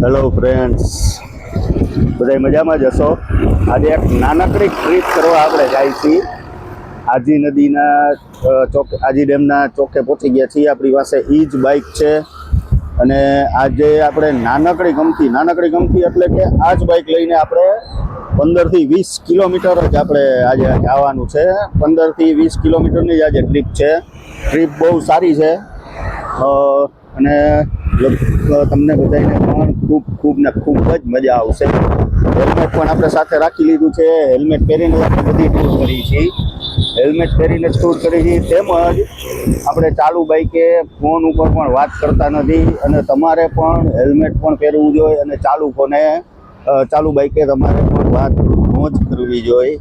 Hello friends બધા મજામાં જ હશો? આજે એક નાનકડી ટ્રીપ કરવા આપણે જાય છીએ. આજી નદીના ચોક, આજી ડેમના ચોકે પહોંચી ગયા છીએ. આપણી પાસે ઈ જ બાઇક છે. અને આજે આપણે નાનકડી ગમતી નાનકડી ગમતી એટલે કે આ જ બાઇક લઈને આપણે પંદરથી વીસ કિલોમીટર જ આપણે આજે આવવાનું છે. પંદરથી વીસ કિલોમીટરની જ આજે ટ્રીપ છે. ટ્રીપ બહુ સારી છે. અને તમને બધાને પણ ખૂબ ખૂબ ને ખૂબ જ મજા આવશે. હેલ્મેટ પણ આપણે સાથે રાખી લીધું છે. હેલ્મેટ પહેરીને બધી ટૂર કરી છીએ. હેલ્મેટ પહેરીને ટૂર કરી છીએ. તેમજ આપણે ચાલુ બાઈકે ફોન ઉપર પણ વાત કરતા નથી અને તમારે પણ હેલ્મેટ પણ પહેરવું જોઈએ અને ચાલુ ફોને ચાલુ બાઈકે તમારે પણ વાત ન જ કરવી જોઈએ.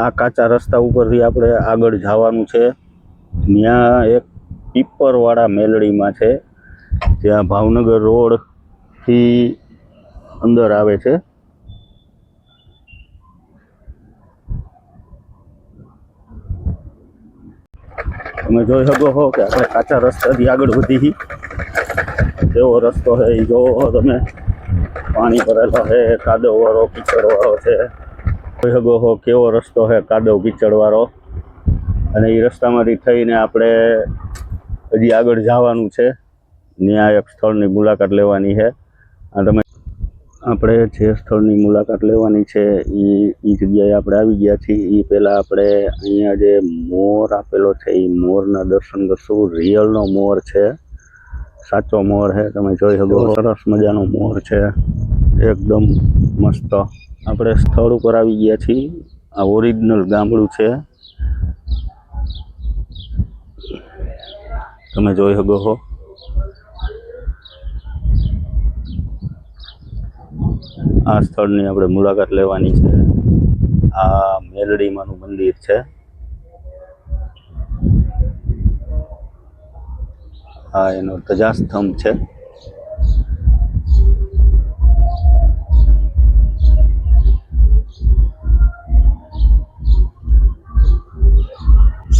આ કાચા રસ્તા ઉપરથી આપણે આગળ જવાનું છે. ત્યાં એક પીપરવાળા મેલડીમાં છે. ત્યાં ભાવનગર રોડથી અંદર આવે છે. તમે જોઈ શકો છો કે આપણે કાચા રસ્તાથી આગળ વધી. કેવો રસ્તો છે. એ જોવો તમે પાણી ભરેલો છે, કાદવવાળો, કીચડવાળો છે. જોઈ શકો છો કેવો રસ્તો છે કાદવ કીચડવાળો અને એ રસ્તામાંથી થઈને આપણે હજી આગળ જવાનું છે. ત્યાં એક સ્થળની મુલાકાત લેવાની છે. તમે આપણે જે સ્થળની મુલાકાત લેવાની છે એ એ જગ્યાએ આપણે આવી ગયા છીએ. એ પહેલાં આપણે અહીંયા જે મોર આપેલો છે, એ મોરના દર્શન કરશું. રિયલનો મોર છે. સાચો મોર છે. તમે જોઈ શકો સરસ મજાનો મોર છે. એકદમ મસ્ત. આપણે સ્થળ ઉપર આવી ગયા છીએ. આ ઓરિજિનલ ગામડું છે. તમે જોઈ શકો છો. આ સ્થળની આપણે મુલાકાત લેવાની છે. આ મેલડીમાંનું મંદિર છે. આ એનો ધજાસ્તંભ છે.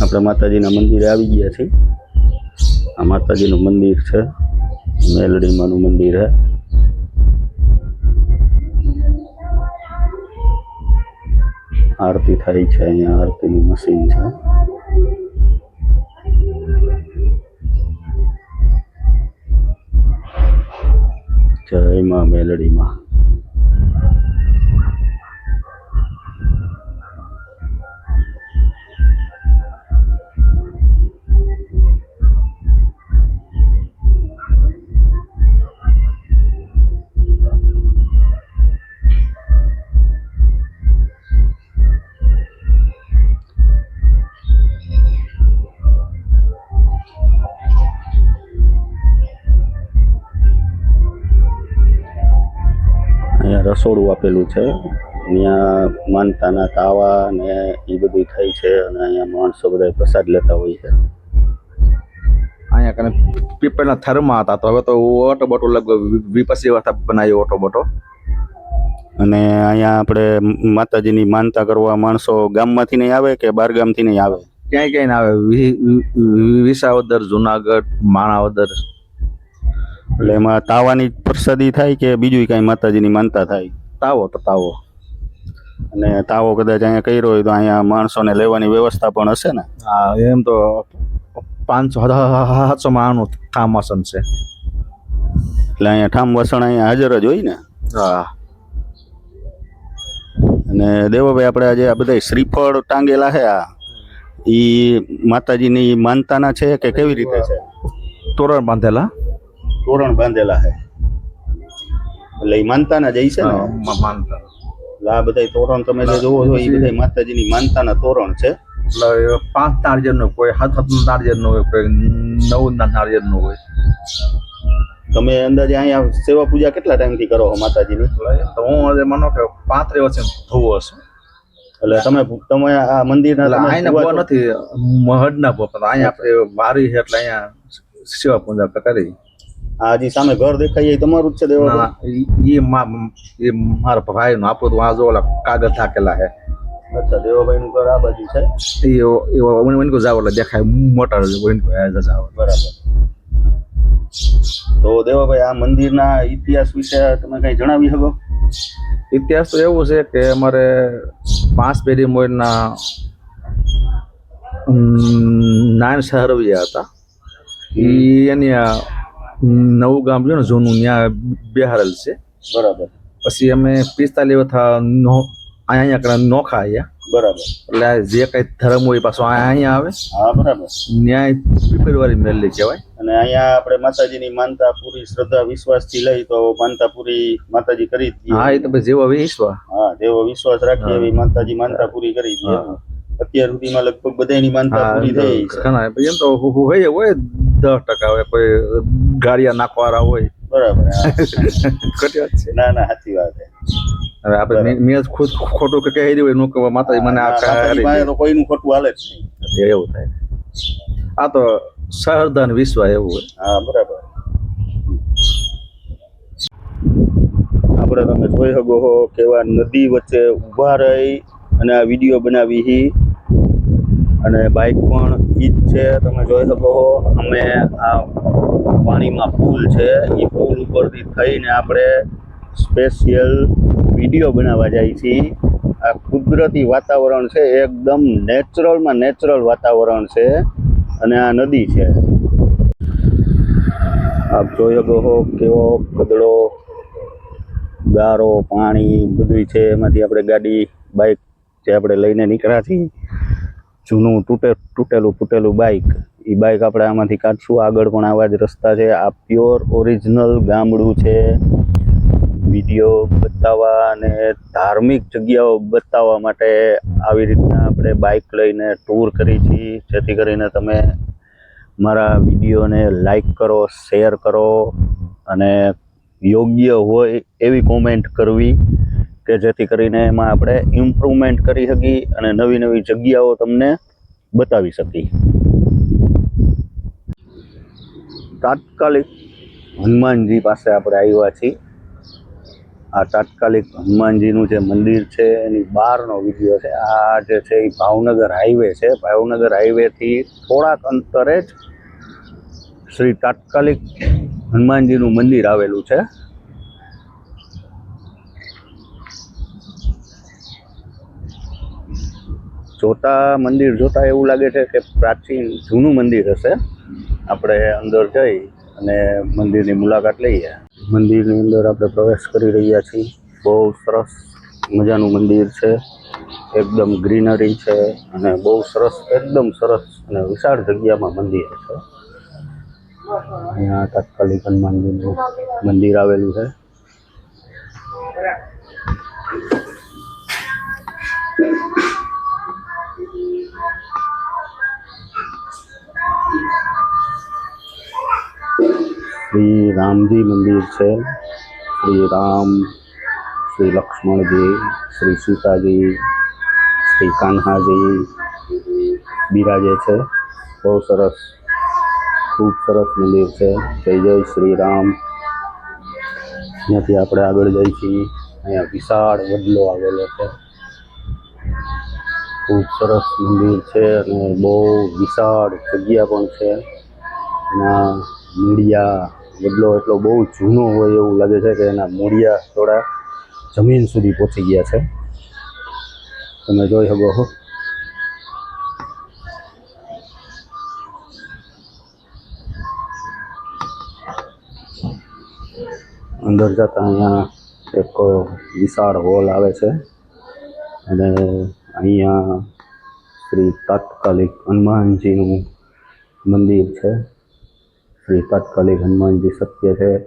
આપણે માતાજીના મંદિરે આવી ગયા છીએ. આ માતાજીનું મંદિર છે. મેલડીમાંનું મંદિર છે. આરતી થાય છે અહીંયા, આરતીનું મશીન છે. જય માં મેલડીમાં. રસોડું આપેલું છે. અહીંયા માનતાના તાવા ને એ બધું થાય છે અને અહીંયા માણસો બધા પ્રસાદ લેતા હોય છે. અહીંયા કને પીપળના થરમાં હતા તો હવે તો ઓટો બોટો લગભગ વિપસી વ્યવસ્થા બનાવ્યો ઓટો બોટો. અને અહીંયા આપણે માતાજીની માનતા કરવા માણસો ગામમાંથી નહીં આવે કે બાર ગામથી નહીં આવે? ક્યાંય ક્યાંય આવે. વિસાવદર જુનાગઢ માણાવદર. એટલે એમાં તાવાની પ્રસાદી થાય કે બીજું કાંઈ માતાજીની માનતા થાય? તાવો તો તાવો. અને તાવો કદાચ અહીંયા કર્યો હોય તો અહીંયા માણસોને લેવાની વ્યવસ્થા પણ હશે ને? હા એમ તો પાંચસો સાતસો માણસનું ઠામ વસણ છે. એટલે અહીંયા ઠામ વસણ અહીંયા હાજર જ હોય ને? હા. અને દેવોભાઈ આપણે આજે આ બધા શ્રીફળ ટાંગેલા છે આ. ઈ માતાજીની માનતાના છે કે કેવી રીતે છે? તોરણ બાંધેલા. તોરણ બાંધેલા છે એટલે એ માનતાના જ છે ને? માનતા. એટલે આ બધા તોરણ તમે જે જોવો છો એ. બધા માતાજીની માનતાના તોરણ છે. એટલે પાંચ નાળિયેરનું કોઈ સાત સાત નાળિયેરનું હોય કોઈ નવ નાળિયેરનું હોય. તમે અંદાજે અહીંયા સેવા પૂજા કેટલા ટાઈમથી કરો છો માતાજીની? તો હું આજે માનો કે પાંત્રી વર્ષે થવું હશે. એટલે તમે તમે આ મંદિરના અહીંયા સેવા નથી મહડના પણ અહીંયા આપણે બારી છે એટલે અહીંયા સેવા પૂજા કરી. આ હજી સામે ઘર દેખાય એ તમારું જ છે દેવા એ એ મારા ભાઈ નું આપણું તો આ જો ઓલા કાગળ થાકેલા છે અચ્છા દેવાભાઈ નું ઘર આ બાજુ છે? એ એ મને જાવ એટલે દેખાય મોટા જાવ. બરાબર. તો દેવાભાઈ આ મંદિરના ઇતિહાસ વિશે તમે કંઈ જણાવી શકો? ઇતિહાસ તો એવું છે કે અમારે પાંચ પેઢી મોરના નાયણ સહરવિયા હતા. ઈ એની નવું ગામ રહ્યું ને જૂનું ત્યાં બિહારેલ છે. બરાબર. પછી અમે પિસ્તાલીસ વથા નો અહીંયા આગળ નોખા અહીંયા બરાબર. એટલે જે કઈ ધર્મ હોય પાછો અહીંયા આવે. હા બરાબર. ન્યાય પીપળવાળી મેલડી કહેવાય. અને અહીંયા આપણે માતાજીની માનતા પૂરી શ્રદ્ધા વિશ્વાસથી લઈ તો માનતા પૂરી માતાજી કરી હા એ તો ભાઈ જેવો વિશ્વાસ. હા જેવો વિશ્વાસ રાખીએ એવી માતાજી માનતા પૂરી કરી દઈએ અત્યાર સુધીમાં લગભગ બધાની માનતા પૂરી થઈ ઘણા એમ તો હોય હોય દસ ટકા હોય કોઈ ગાડિયા નાખવાળા હોય. બરાબર ખોટી વાત છે. ના ના સાચી વાત છે. હવે આપણે મેં- ખુદ ખોટું કે કહી દઉં નું કે માતાજી મને આ કોઈનું ખોટું હાલે જ નહીં. એવું થાય. આ તો સહર્દન વિશ્વ એવું હોય. હા બરાબર. આપણે તમે જોઈ શકો હો કેવા નદી વચ્ચે ઊભા રહી અને આ વીડિયો બનાવી હી. અને બાઇક પણ જ છે, તમે જોઈ શકો છો. અમે આ પાણીમાં પુલ છે એ પુલ ઉપરથી થઈને આપણે સ્પેશિયલ વીડિયો બનાવવા જાય છીએ. આ કુદરતી વાતાવરણ છે, એકદમ નેચરલમાં નેચરલ વાતાવરણ છે અને આ નદી છે. આપ જોઈ શકો છો કેવો કદડો ગારો, પાણી બધું છે. એમાંથી આપણે ગાડી બાઇક જે આપણે લઈને નીકળ્યા છીએ જૂનું તૂટે, તૂટેલું ફૂટેલું બાઇક એ બાઇક આપણે આમાંથી કાઢશું. આગળ પણ આવા જ રસ્તા છે. આ પ્યોર ઓરિજિનલ ગામડું છે. વીડિયો બતાવવા અને ધાર્મિક જગ્યાઓ બતાવવા માટે આવી રીતના આપણે બાઇક લઈને ટૂર કરી છીએ. જેથી કરીને તમે મારા વિડીયોને લાઈક કરો શેર કરો અને યોગ્ય હોય એવી કોમેન્ટ કરવી. કે જેથી કરીને એમાં આપણે ઇમ્પ્રુવમેન્ટ કરી શકીએ અને નવી નવી જગ્યાઓ તમને બતાવી શકીએ. તાત્કાલિક હનુમાનજી પાસે આપણે આવ્યા છીએ. આ તાત્કાલિક હનુમાનજીનું જે મંદિર છે, એની બહારનો વીડિયો છે. આ જે છે એ ભાવનગર હાઈવે છે. ભાવનગર હાઈવેથી થોડાક અંતરે જ શ્રી તાત્કાલિક હનુમાનજીનું મંદિર આવેલું છે. જોતા મંદિર જોતા એવું લાગે છે કે પ્રાચીન જૂનું મંદિર હશે. આપણે અંદર જઈ અને મંદિરની મુલાકાત લઈએ. મંદિરની અંદર આપણે પ્રવેશ કરી રહ્યા છીએ. બહુ સરસ મજાનું મંદિર છે. એકદમ ગ્રીનરી છે અને બહુ સરસ એકદમ સરસ અને વિશાળ જગ્યામાં મંદિર છે. અહીંયા તાત્કાલિક હનુમાનજીનું મંદિર આવેલું છે. શ્રી રામજી મંદિર છે શ્રી રામ શ્રી લક્ષ્મણજી શ્રી સીતાજી શ્રી કાન્હાજી બિરાજે છે બહુ સરસ ખૂબ સરસ મંદિર છે જય જય શ્રી રામ ત્યાંથી આપણે આગળ જઈએ છીએ અહીંયા વિશાળ વડલો આવેલો છે ખૂબ સરસ મંદિર છે અને બહુ વિશાળ જગ્યા પણ છે એના મૂળિયા વડલો એટલો બહુ જૂનો હોય એવું લાગે છે કે એના મૂળિયા થોડા જમીન સુધી પહોંચી ગયા છે. તમે જોઈ શકો છો. અંદર જતા અહીંયા એક વિશાળ હોલ આવે છે. અને અહીંયા શ્રી તાત્કાલિક હનુમાનજીનું મંદિર છે. શ્રી તાત્કાલિક હનુમાનજી સત્ય છે.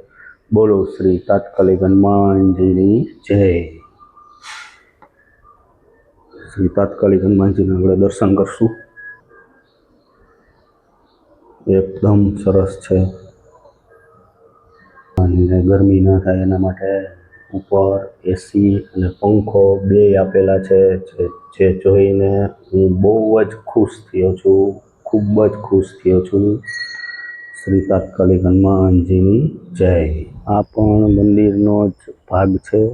બોલો શ્રી તાત્કાલિક હનુમાનજીની જય. શ્રી તાત્કાલિક હનુમાનજીના આપણે દર્શન કરશું. એકદમ સરસ છે. અને ગરમી ન થાય એના માટે ઉપર એસી અને પંખો બે આપેલા છે. જે જોઈને હું બહુ જ ખુશ થયો છું. ખૂબ જ ખુશ થયો છું. શ્રી તાત્કાલિક હનુમાનજીની જય. આ પણ મંદિરનો જ ભાગ છે.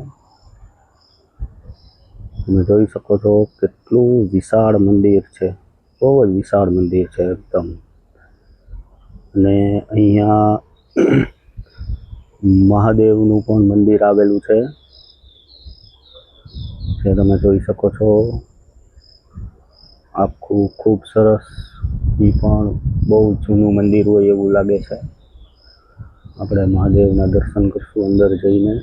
તમે જોઈ શકો છો કેટલું વિશાળ મંદિર છે. બહુ જ વિશાળ મંદિર છે એકદમ. અને અહીંયા મહાદેવનું પણ મંદિર આવેલું છે. જે તમે જોઈ શકો છો. આખું ખૂબ સરસ એ પણ બહુ જૂનું મંદિર હોય એવું લાગે છે. આપણે મહાદેવના દર્શન કરશું અંદર જઈને.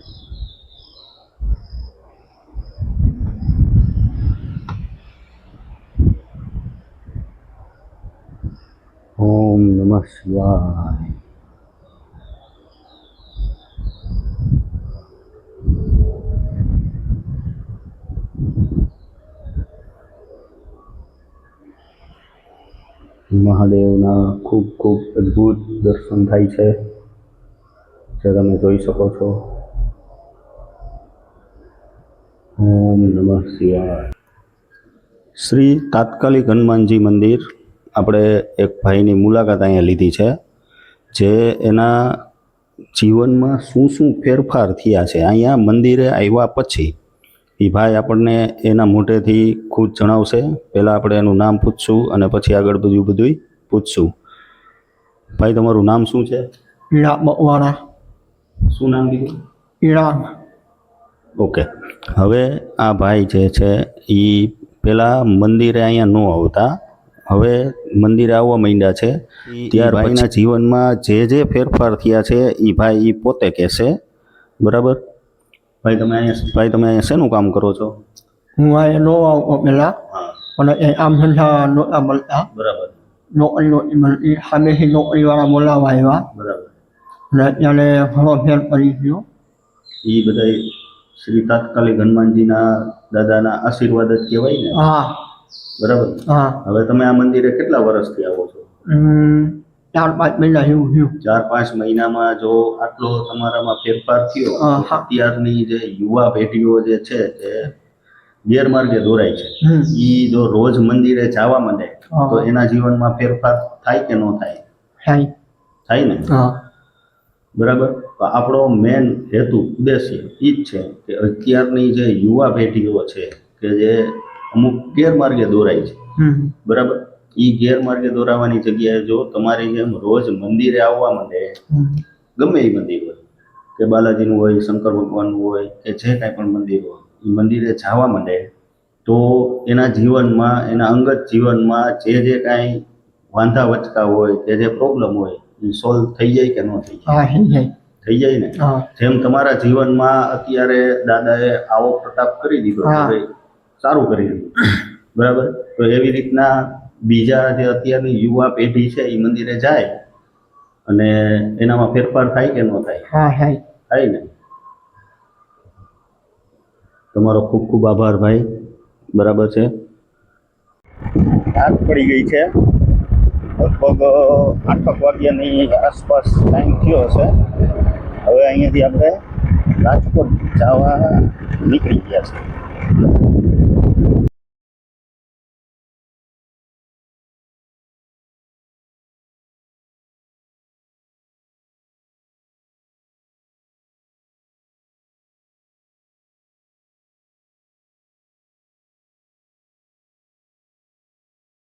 ઓમ નમઃ શિવાય. મહાદેવના ખૂબ ખૂબ અદ્ભુત દર્શન થાય છે, જે તમે જોઈ શકો છો. ઓમ નમઃ શિવાય. શ્રી તાત્કાલિક હનુમાનજી મંદિર આપણે એક ભાઈની મુલાકાત અહીંયા લીધી છે, જે એના જીવનમાં શું શું ફેરફાર થયા છે. અહીંયા મંદિરે આવ્યા પછી એ ભાઈ આપણને એના મોઢેથી ખુદ જણાવશે. પહેલાં આપણે એનું નામ પૂછશું અને પછી આગળ બધું બધું પૂછશું. ભાઈ તમારું નામ શું છે? ઈરા બકવાડા શું નામ કીધું ઈરાન. ઓકે. હવે આ ભાઈ જે છે એ પહેલાં મંદિરે અહીંયા ન આવતા. હવે મંદિરે આવવા માંડ્યા છે. ત્યાર ભાઈના જીવનમાં જે જે ફેરફાર થયા છે એ ભાઈ એ પોતે કહેશે. બરાબર? ભાઈ તમે અહીંયા ભાઈ તમે અહીંયા શેનું કામ કરો છો? હું અહીંયા નો આવતો પેલા. અને એ આમ ધંધા નહોતા મળતા બરાબર. નોકરી નહોતી મળતી સામેથી નોકરીવાળા બોલાવા આવ્યા. બરાબર. અને અત્યારે ઘણો ફેર કરી ગયો. એ બધા શ્રી તાત્કાલિક હનુમાનજીના દાદાના આશીર્વાદ જ કહેવાય ને? હા. બરાબર? હા. હવે તમે આ મંદિરે કેટલા વર્ષથી આવો છો? ચાર પાંચ મહિના એવું થયું. ચાર પાંચ મહિનામાં જો આટલો તમારામાં ફેરફાર થયો. અત્યારની જે યુવા પેઢીઓ જે છે તે ગેરમાર્ગે દોરાય છે. એ ઈ જો રોજ મંદિરે જવા માંડે તો એના જીવનમાં ફેરફાર થાય કે ન થાય? થાય. થાય ને? બરાબર? તો આપણો મેન હેતુ ઉદ્દેશ્ય એ જ છે કે અત્યારની જે યુવા પેઢીઓ છે કે જે અમુક ગેરમાર્ગે દોરાય છે. બરાબર? ઈ ગેરમાર્ગે દોરાવાની જગ્યાએ જો તમારી જેમ રોજ મંદિરે આવવા માંડે ગમે એ મંદિર હોય કે બાલાજીનું હોય શંકર ભગવાનનું હોય કે જે કાંઈ પણ મંદિર હોય એ મંદિરે જવા માંડે તો એના જીવનમાં એના અંગત જીવનમાં જે જે કાંઈ વાંધા વચકા હોય કે જે પ્રોબ્લેમ હોય એ સોલ્વ થઈ જાય કે ન થઈ જાય? થઈ જાય. ને? જેમ તમારા જીવનમાં અત્યારે દાદાએ આવો પ્રતાપ કરી દીધો સારું કરી દીધું. બરાબર? તો એવી રીતના બીજા જે અત્યારની યુવા પેઢી છે એ મંદિરે જાય અને એનામાં ફેરફાર થાય કે ન થાય? હા થાય. થાય ને? તમારો ખૂબ ખૂબ આભાર ભાઈ. બરાબર છે? રાત પડી ગઈ છે. લગભગ આઠક વાગ્યાની આસપાસ ટાઈમ થયો હશે. હવે અહીંયાથી આપણે રાજકોટ જવા નીકળી ગયા છે